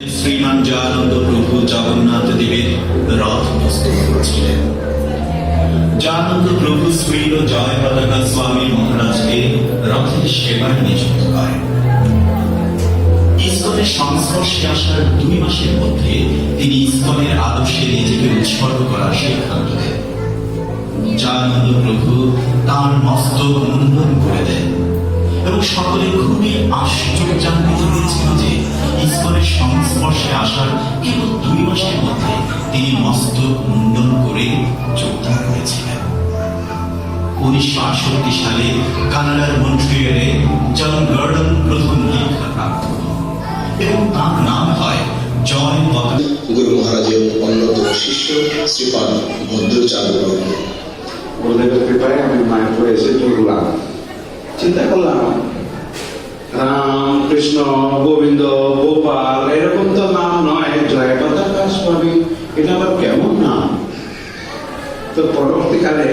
শ্রীমান জয়ানন্দ প্রভু জগন্নাথ দেবের রথ প্রস্তুত করছিলেন। জয়ানন্দ প্রভু শ্রীল জয় পতাকা স্বামী মহারাজকে রথের সেবায় নিযুক্ত করেন। সংস্পর্শে আসার দুই মাসের মধ্যে তিনি ইস্কনের আদর্শে নিজেকে উৎসর্গ করার সিদ্ধান্ত দেন। জয়ানন্দ প্রভু তার মস্তক মুন্ডন করে দেন এবং সকলে খুবই আশ্চর্যান্বিত আসার কেবল দুই মাসের মধ্যে তিনি মস্তক মুন্ডন করে যোগদান করেছিলেন। উনিশশো আটষট্টি সালে কানাডার মন্ট্রিয়ালে জন গর্ডন প্রথম দীক্ষা প্রাপ্ত এবং তার নাম হয় জয় গুরু মহারাজের অন্যতম শিষ্য শ্রীপাদ গুরুদেবের কৃপায় আমি মায়াপুর এসে ঢুকলাম চিন্তা করলাম রাম কৃষ্ণ গোবিন্দ গোপাল এরকম তো নাম নয় কাজ করবে এটা আবার কেমন না তো পরবর্তীকালে